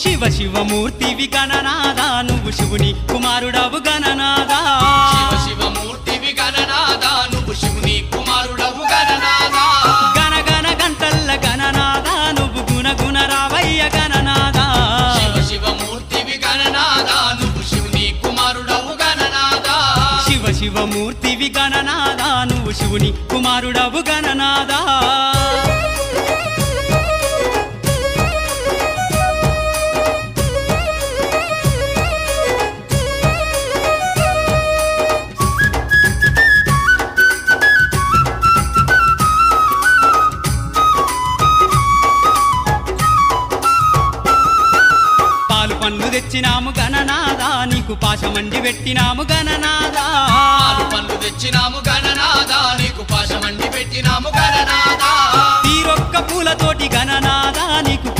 శివ శివమూర్తివి గణనాదా నువ్వు శివుని కుమారుడవు గణనాదా శివ శివమూర్తివి గణనాద నువ్వు శివుని కుమారుడవు గణనాదా గణ గణ గంటల్ల గణనాదా నువ్వు గుణ గుణ రావయ్య గణనాదా శివ శివమూర్తివి గణనాద నువ్వు శివుని కుమారుడవు గణనాదా శివ శివమూర్తివి గణనాదా నువ్వు శివుని కుమారుడవు గణనాదా పన్ను తెచ్చినాము గణనాదా నీకు పాశమండి పెట్టినాము గణనాదా పండ్లు తెచ్చినాము గణనాదా నీకు పాశమండి పెట్టినాము గణనాదా తీరొక్క నీకు